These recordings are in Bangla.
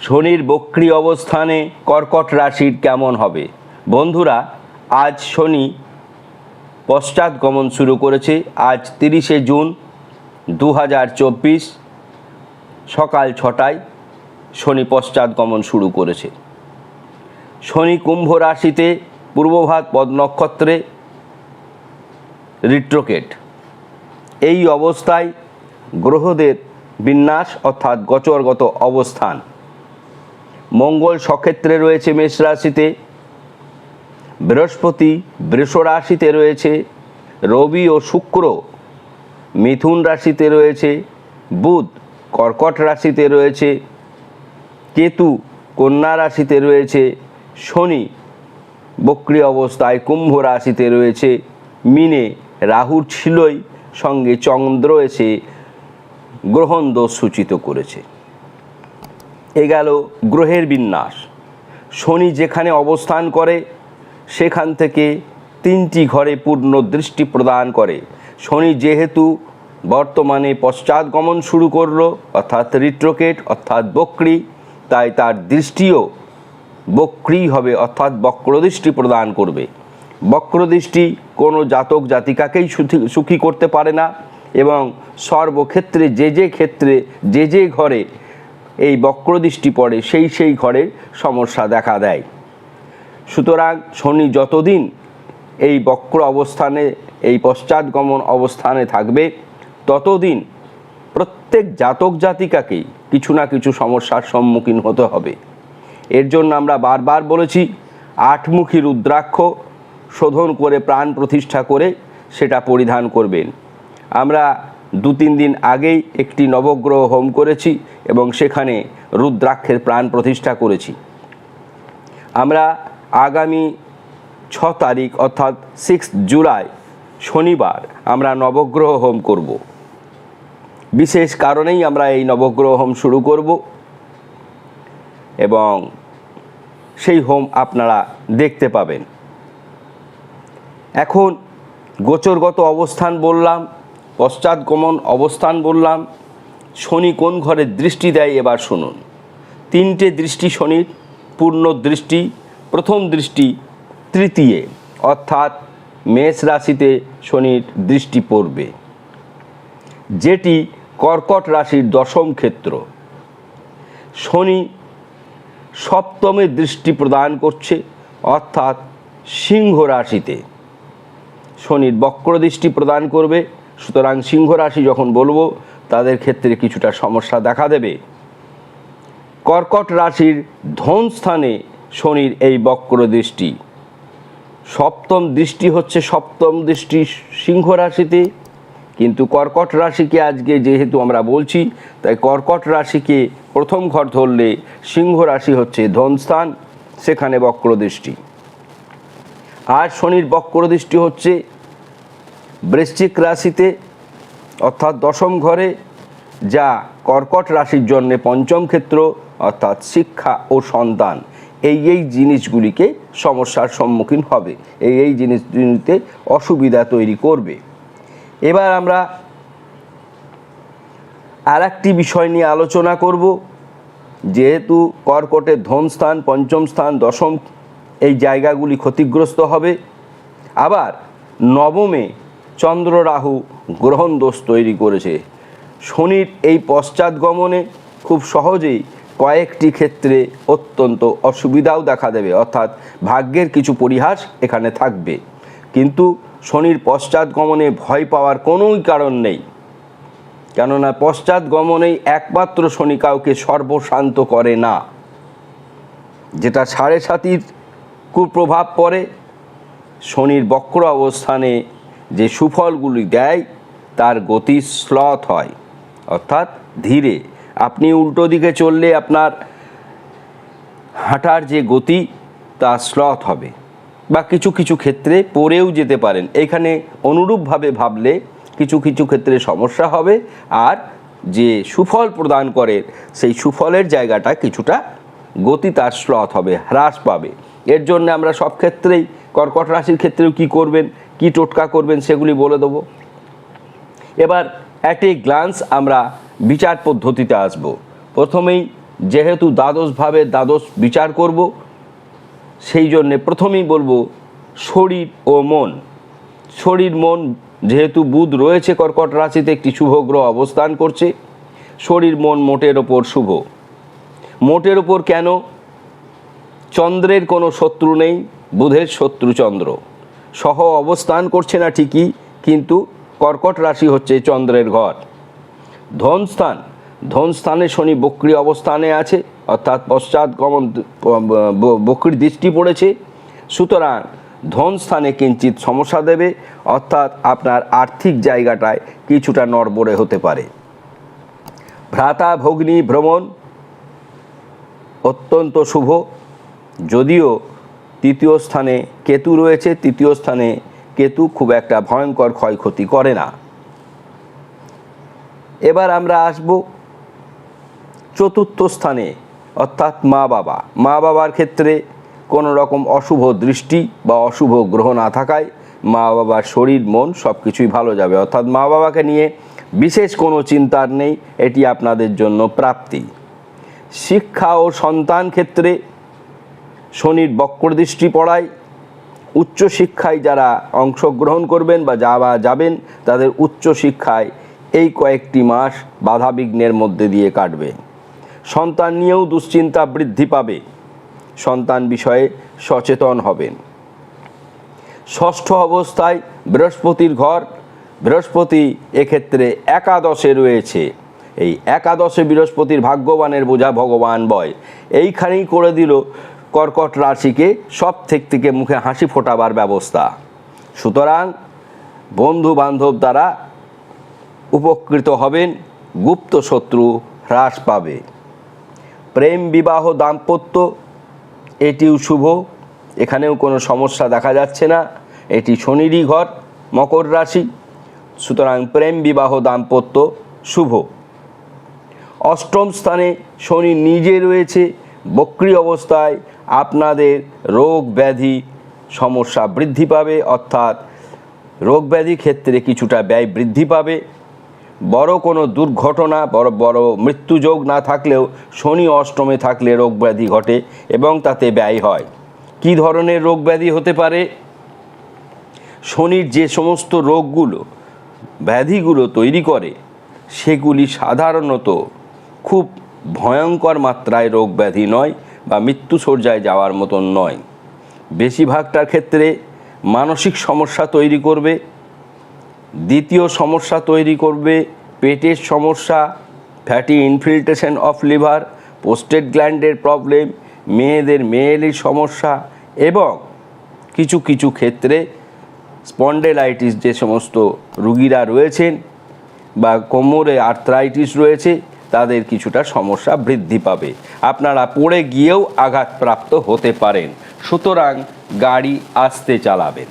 শনির বক্রি অবস্থানে কর্কট রাশির কেমন হবে? বন্ধুরা, আজ শনি পশ্চাৎ গমন শুরু করেছে। আজ তিরিশে জুন দু হাজার চব্বিশ সকাল ছটায় শনি পশ্চাৎ গমন শুরু করেছে। শনি কুম্ভ রাশিতে পূর্বভাগ পদ নক্ষত্রে রিট্রোকেট। এই অবস্থায় গ্রহদের বিন্যাস অর্থাৎ গোচরগত অবস্থান মঙ্গল সক্ষেত্রে রয়েছে মেষ রাশিতে, বৃহস্পতি বৃষ রাশিতে রয়েছে, রবি ও শুক্র মিথুন রাশিতে রয়েছে, বুধ কর্কট রাশিতে রয়েছে, কেতু কন্যা রাশিতে রয়েছে, শনি বক্রি অবস্থায় কুম্ভ রাশিতে রয়েছে, মিনে রাহুর ছিলই সঙ্গে চন্দ্র এসে গ্রহণ দোষ সূচিত করেছে। এ গেল গ্রহের বিন্যাস। শনি যেখানে অবস্থান করে, সেখান থেকে তিনটি ঘরে পূর্ণ দৃষ্টি প্রদান করে। শনি যেহেতু বর্তমানে পশ্চাৎগমন শুরু করল, অর্থাৎ রিট্রোকেট, অর্থাৎ বক্রি, তাই তার দৃষ্টিও বক্রি হবে, অর্থাৎ বক্রদৃষ্টি প্রদান করবে। বক্রদৃষ্টি কোনো জাতক জাতিকাকেই সুখী- সুখী করতে পারে না এবং সর্বক্ষেত্রে যে যে ক্ষেত্রে, যে যে ঘরে এই বক্রদৃষ্টি পড়ে, সেই সেই ঘরে সমস্যা দেখা দেয়। সুতরাং শনি যতদিন এই বক্র অবস্থানে, এই পশ্চাৎগমন অবস্থানে থাকবে, ততদিন প্রত্যেক জাতক জাতিকাকেই কিছু না কিছু সমস্যার সম্মুখীন হতে হবে। এর জন্য আমরা বারবার বলেছি, আটমুখী রুদ্রাক্ষ শোধন করে, প্রাণ প্রতিষ্ঠা করে সেটা পরিধান করবেন। আমরা দু তিন দিন আগেই একটি নবগ্রহ হোম করেছি এবং সেখানে রুদ্রাক্ষের প্রাণ প্রতিষ্ঠা করেছি। আমরা আগামী ছ তারিখ অর্থাৎ সিক্স জুলাই, শনিবার আমরা নবগ্রহ হোম করব। বিশেষ কারণেই আমরা এই নবগ্রহ হোম শুরু করব এবং সেই হোম আপনারা দেখতে পাবেন। এখন গোচরগত অবস্থান বললাম পশ্চাৎগমন অবস্থান বললাম। শনি কোন ঘরে দৃষ্টি দেয় এবার শুনুন। তিনটে দৃষ্টি শনির, পূর্ণ দৃষ্টি, প্রথম দৃষ্টি তৃতীয়। অর্থাৎ মেষ রাশিতে শনির দৃষ্টি পড়বে। যেটি কর্কট রাশির দশম ক্ষেত্র। শনি সপ্তমে দৃষ্টি প্রদান করছে, অর্থাৎ সিংহ রাশিতে। শনির বক্র দৃষ্টি প্রদান করবে সুতরাং সিংহ রাশি যখন বলব, তাদের ক্ষেত্রে কিছুটা সমস্যা দেখা দেবে। কর্কট রাশির ধন স্থানে শনির এই বক্র দৃষ্টি। সপ্তম দৃষ্টি হচ্ছে সপ্তম দৃষ্টি সিংহ রাশিতে কিন্তু কর্কট রাশিকে আজকে যেহেতু আমরা বলছি, তাই কর্কট রাশিকে প্রথম ঘর ধরলে সিংহ রাশি হচ্ছে ধনস্থান সেখানে বক্র দৃষ্টি। আর শনির বক্র দৃষ্টি হচ্ছে বৃশ্চিক রাশিতে, অর্থাৎ দশম ঘরে যা কর্কট রাশির জন্যে পঞ্চম ক্ষেত্র, অর্থাৎ শিক্ষা ও সন্তান, এই এই জিনিসগুলিকে সমস্যার সম্মুখীন হবে। এই এই জিনিসগুলিতে অসুবিধা তৈরি করবে। এবার আমরা আর একটি বিষয় নিয়ে আলোচনা করব। যেহেতু কর্কটের ধন স্থান, পঞ্চম স্থান, দশম, এই জায়গাগুলি ক্ষতিগ্রস্ত হবে। আবার নবমে চন্দ্র রাহু গ্রহণ দোষ তৈরি করেছে। শনির এই পশ্চাৎগমনে খুব সহজেই কয়েকটি ক্ষেত্রে অত্যন্ত অসুবিধাও দেখা দেবে, অর্থাৎ ভাগ্যের কিছু পরিহাস এখানে থাকবে। কিন্তু শনির পশ্চাৎগমনে ভয় পাওয়ার কোনোই কারণ নেই। কেননা পশ্চাৎগমনেই একমাত্র শনি কাউকে সর্বশান্ত করে না। যেটা সাড়ে সাতির কুপ্রভাব পড়ে, শনির বক্র অবস্থানে যে সুফলগুলি দেয়, তার গতি স্লথ হয়। অর্থাৎ ধীরে। আপনি উল্টো দিকে চললে আপনার হাঁটার যে গতি, তা স্লথ হবে। বা কিছু কিছু ক্ষেত্রে পড়েও যেতে পারেন। এখানে অনুরূপভাবে ভাবলে কিছু কিছু ক্ষেত্রে সমস্যা হবে আর যে সুফল প্রদান করে, সেই সুফলের জায়গাটা কিছুটা গতি তার স্লথ হবে, হ্রাস পাবে। এর জন্য আমরা সব ক্ষেত্রেই কর্কট রাশির ক্ষেত্রেও কি করবেন? কি টোটকা করবেন সেগুলি বলে দেবো। এবার অ্যাট এ গ্লান্স আমরা বিচার পদ্ধতিতে আসব। প্রথমেই যেহেতু দ্বাদশভাবে দ্বাদশ বিচার করব, সেই জন্যে প্রথমেই বলব শরীর ও মন। শরীর, মন যেহেতু বুধ রয়েছে কর্কট রাশিতে, একটি শুভ গ্রহ অবস্থান করছে। শরীর, মন মোটের ওপর শুভ। মোটের ওপর কেন? চন্দ্রের কোনো শত্রু নেই, বুধের শত্রু চন্দ্র। সহ অবস্থান করছে না ঠিকই, কিন্তু কর্কট রাশি হচ্ছে চন্দ্রের ঘর। ধনস্থান ধনস্থানে শনি বক্রি অবস্থানে আছে, অর্থাৎ পশ্চাৎ গমন বক্রির দৃষ্টি পড়েছে। সুতরাং ধন স্থানে কিঞ্চিত সমস্যা দেবে, অর্থাৎ আপনার আর্থিক জায়গাটায় কিছুটা নড়বড়ে হতে পারে। ভ্রাতা, ভগ্নী, ভ্রমণ অত্যন্ত শুভ, যদিও তৃতীয় স্থানে কেতু রয়েছে, তৃতীয় স্থানে কেতু খুব একটা ভয়ঙ্কর ক্ষয়ক্ষতি করে না। এবার আমরা আসব চতুর্থ স্থানে, অর্থাৎ মা বাবা। মা বাবার ক্ষেত্রে কোনো রকম অশুভ দৃষ্টি বা অশুভ গ্রহ না থাকায় মা বাবার শরীর, মন সব কিছুই ভালো যাবে। অর্থাৎ মা বাবাকে নিয়ে বিশেষ কোনো চিন্তার নেই, এটি আপনাদের জন্য প্রাপ্তি। শিক্ষা ও সন্তান ক্ষেত্রে শনির বক্রদৃষ্টি পড়ায় উচ্চশিক্ষায় যারা অংশগ্রহণ করবেন বা যাওয়া যাবেন, তাদের উচ্চশিক্ষায় এই কয়েকটি মাস বাধাবিঘ্নের মধ্যে দিয়ে কাটবে। সন্তান নিয়েও দুশ্চিন্তা বৃদ্ধি পাবে। সন্তান বিষয়ে সচেতন হবেন। ষষ্ঠ অবস্থায় বৃহস্পতির ঘর। বৃহস্পতি এক্ষেত্রে একাদশে রয়েছে। এই একাদশে বৃহস্পতির ভাগ্যবানের বোঝা ভগবান বয়। এইখানেই করে দিল কর্কট রাশিকে সব থেকে থেকে মুখে হাসি ফোটাবার ব্যবস্থা। সুতরাং বন্ধু বান্ধব দ্বারা উপকৃত হবেন, গুপ্ত শত্রু হ্রাস পাবে। প্রেম, বিবাহ, দাম্পত্য, এটিও শুভ। এখানেও কোনো সমস্যা দেখা যাচ্ছে না। এটি শনিরই ঘর, মকর রাশি। সুতরাং প্রেম, বিবাহ, দাম্পত্য শুভ। অষ্টম স্থানে শনি নিজে রয়েছে, বক্রি অবস্থায় আপনাদের রোগ ব্যাধি সমস্যা বৃদ্ধি পাবে, অর্থাৎ রোগ ব্যাধি ক্ষেত্রে কিছুটা ব্যয় বৃদ্ধি পাবে। বড় কোনো দুর্ঘটনা, বড় বড় মৃত্যুযোগ না থাকলেও শনি অষ্টমে থাকলে রোগ ব্যাধি ঘটে এবং তাতে ব্যয় হয়। কী ধরনের রোগ ব্যাধি হতে পারে? শনির যে সমস্ত রোগগুলো, ব্যাধিগুলো তৈরি করে, সেগুলি সাধারণত খুব ভয়ঙ্কর মাত্রায় রোগ ব্যাধি নয়। বা মৃত্যু সজ্জায় যাওয়ার মতন নয়। বেশিরভাগটার ক্ষেত্রে মানসিক সমস্যা তৈরি করবে, দ্বিতীয় সমস্যা তৈরি করবে, পেটের সমস্যা fatty infiltration of liver prostate গ্ল্যান্ডের problem মেয়েদের মেয়েলির সমস্যা এবং কিছু কিছু ক্ষেত্রে স্পন্ডেলাইটিস যে সমস্ত রুগীরা রয়েছেন বা কোমরে আর্থ্রাইটিস রয়েছে তাদের কিছুটা সমস্যা বৃদ্ধি পাবে। আপনারা পড়ে গিয়েও আঘাতপ্রাপ্ত হতে পারেন। সুতরাং গাড়ি আস্তে চালাবেন।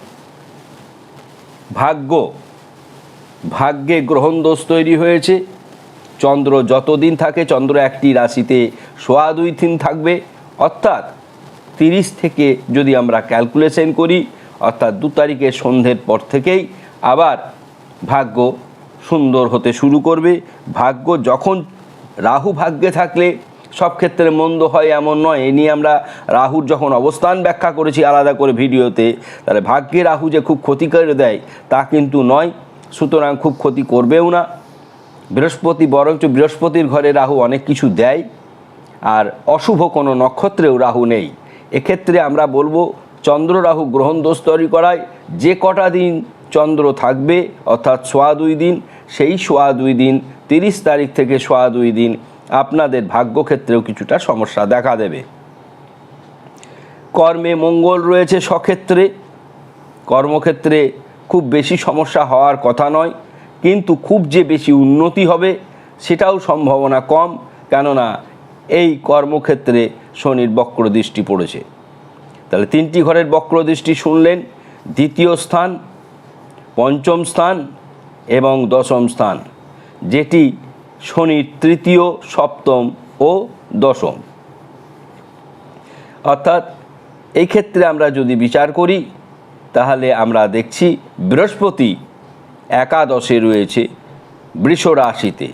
ভাগ্য। ভাগ্যে গ্রহণ দোষ তৈরি হয়েছে। চন্দ্র যতদিন থাকে, চন্দ্র একটি রাশিতে সোয়া দুই দিন থাকবে। অর্থাৎ তিরিশ থেকে যদি আমরা ক্যালকুলেশন করি, অর্থাৎ দু তারিখের সন্ধ্যের পর থেকেই আবার ভাগ্য সুন্দর হতে শুরু করবে। ভাগ্য যখন রাহু ভাগ্যে থাকলে সব ক্ষেত্রে মন্দ হয় এমন নয়। এ নিয়ে আমরা রাহুর যখন অবস্থান ব্যাখ্যা করেছি আলাদা করে ভিডিওতে, তাহলে ভাগ্যে রাহু যে খুব ক্ষতি করে দেয়, তা কিন্তু নয়। সুতরাং খুব ক্ষতি করবেও না। বৃহস্পতি বরঞ্চ বৃহস্পতির ঘরে রাহু অনেক কিছু দেয়, আর অশুভ কোনো নক্ষত্রেও রাহু নেই। এক্ষেত্রে আমরা বলব, চন্দ্র রাহু গ্রহণ দোষ তৈরি করায়। যে কটা দিন চন্দ্র থাকবে, অর্থাৎ সোয়া দুই দিন, সেই সোয়া দুই দিন তিরিশ তারিখ থেকে সোয়া দুই দিন আপনাদের ভাগ্যক্ষেত্রেও কিছুটা সমস্যা দেখা দেবে। কর্মে মঙ্গল রয়েছে সক্ষেত্রে। কর্মক্ষেত্রে খুব বেশি সমস্যা হওয়ার কথা নয়, কিন্তু খুব যে বেশি উন্নতি হবে সেটাও সম্ভাবনা কম, কেননা এই কর্মক্ষেত্রে শনির বক্র দৃষ্টি পড়েছে। তাহলে তিনটি ঘরের বক্র দৃষ্টি শুনলেন, দ্বিতীয় স্থান, পঞ্চম স্থান এবং দশম স্থান। যেটি শনির তৃতীয়, সপ্তম ও দশম। অর্থাৎ এই ক্ষেত্রে আমরা যদি বিচার করি, তাহলে আমরা দেখছি বৃহস্পতি একাদশে রয়েছে বৃষ রাশিতে।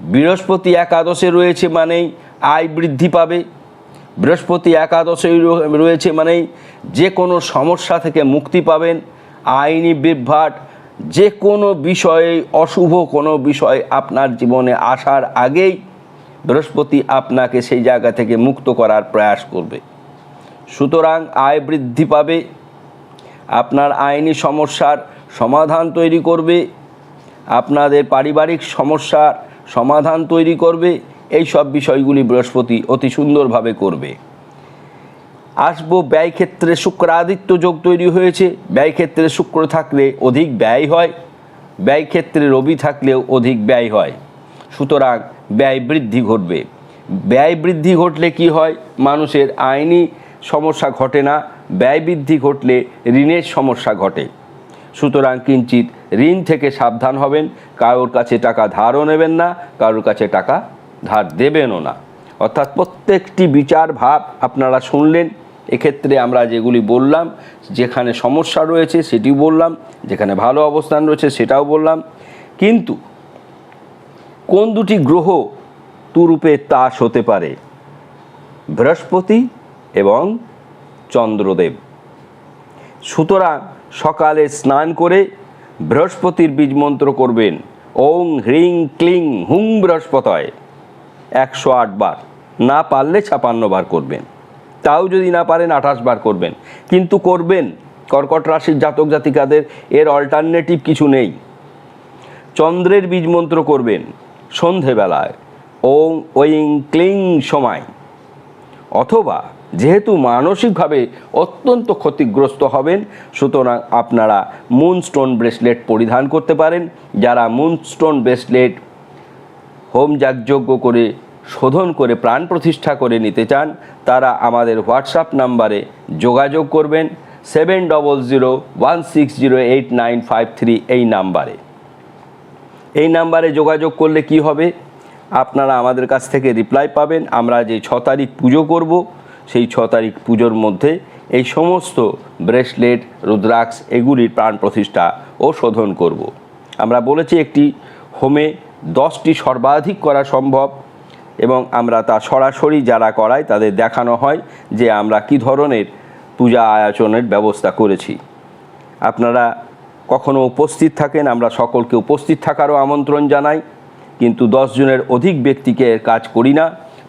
বৃহস্পতি একাদশে রয়েছে মানেই আয় বৃদ্ধি পাবে। বৃহস্পতি একাদশেই রো- রয়েছে মানেই যে কোনো সমস্যা থেকে মুক্তি পাবেন। আইনি বিভ্রাট যে কোনো বিষয়ে, অশুভ কোনো বিষয় আপনার জীবনে আসার আগেই বৃহস্পতি আপনাকে সেই জায়গা থেকে মুক্ত করার প্রয়াস করবে। সুতরাং আয় বৃদ্ধি পাবে, আপনার আইনি সমস্যার সমাধান তৈরি করবে, আপনাদের পারিবারিক সমস্যার সমাধান তৈরি করবে এই সব বিষয়গুলি বৃহস্পতি অতি সুন্দরভাবে করবে। আসব ব্যয় ক্ষেত্রে শুক্র আদিত্য যোগ তৈরি হয়েছে। ব্যয় ক্ষেত্রে শুক্র থাকলে অধিক ব্যয় হয়। ব্যয় ক্ষেত্রে রবি থাকলেও অধিক ব্যয় হয়। সুতরাং ব্যয় বৃদ্ধি ঘটবে। ব্যয় বৃদ্ধি ঘটলে কি হয়? মানুষের আইনি সমস্যা ঘটে না। ব্যয় বৃদ্ধি ঘটলে ঋণের সমস্যা ঘটে। সুতরাং কিঞ্চিত ঋণ থেকে সাবধান হবেন। কারোর কাছে টাকা ধারও নেবেন না, কারোর কাছে টাকা ধার দেবেনও না। অর্থাৎ প্রত্যেকটি বিচার ভাব আপনারা শুনলেন। এক্ষেত্রে আমরা যেগুলি বললাম, যেখানে সমস্যা রয়েছে সেটিও বললাম, যেখানে ভালো অবস্থান রয়েছে সেটাও বললাম। কিন্তু কোন দুটি গ্রহ তুরূপে তাস হতে পারে? বৃহস্পতি এবং চন্দ্রদেব। সুতরাং সকালে স্নান করে বৃহস্পতির বীজ মন্ত্র করবেন। ওং হ্রিং ক্লিং হুং বৃহস্পতয়। একশো আট বার। না পারলে ছাপান্ন বার করবেন। তাও যদি না পারেন আঠাশ বার করবেন। কিন্তু করবেন, কর্কট রাশির জাতক জাতিকাদের এর অল্টারনেটিভ কিছু নেই। চন্দ্রের বীজ মন্ত্র করবেন, সন্ধেবেলায়, ওং ওইং ক্লিং সময়। অথবা যেহেতু মানসিকভাবে অত্যন্ত ক্ষতিগ্রস্ত হবেন, সুতরাং আপনারা মুনস্টোন ব্রেসলেট পরিধান করতে পারেন। যারা মুনস্টোন ব্রেসলেট হোম যাগযজ্ঞ করে শোধন করে প্রাণ প্রতিষ্ঠা করে নিতে চান, তারা আমাদের হোয়াটসঅ্যাপ নাম্বারে যোগাযোগ করবেন seven double zero one six zero eight nine five three এই নাম্বারে। এই নাম্বারে যোগাযোগ করলে কি হবে? আপনারা আমাদের কাছ থেকে রিপ্লাই পাবেন, আমরা যে ছ তারিখ পুজো করব, সেই ছ তারিখ পুজোর মধ্যে এই সমস্ত ব্রেসলেট রুদ্রাক্স এগুলির প্রাণ প্রতিষ্ঠা ও শোধন করব। আমরা বলেছি একটি হোমে দশটি সর্বাধিক করা সম্ভব। এবং আমরা তা সরাসরি যারা করায় তাদের দেখানো হয় যে আমরা কি ধরনের পূজা আয়োজনের ব্যবস্থা করেছি। আপনারা কখনো উপস্থিত থাকেন, আমরা সকলকে উপস্থিত থাকারও আমন্ত্রণ জানাই, কিন্তু জনের অধিক ব্যক্তিকে কাজ করি না।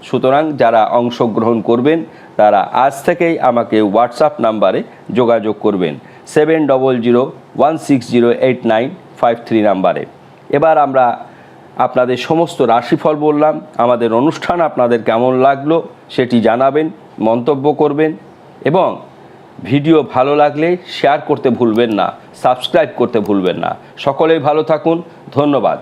সুতরাং যারা অংশগ্রহণ করবেন, তারা আজ থেকেই আমাকে হোয়াটসঅ্যাপ নাম্বারে যোগাযোগ করবেন seven double zero one six zero eight nine five three নাম্বারে। এবার আমরা আপনাদের সমস্ত রাশিফল বললাম। আমাদের অনুষ্ঠান আপনাদের কেমন লাগল সেটি জানাবেন, মন্তব্য করবেন এবং ভিডিও ভালো লাগলে শেয়ার করতে ভুলবেন না, সাবস্ক্রাইব করতে ভুলবেন না। সকলেই ভালো থাকুন, ধন্যবাদ।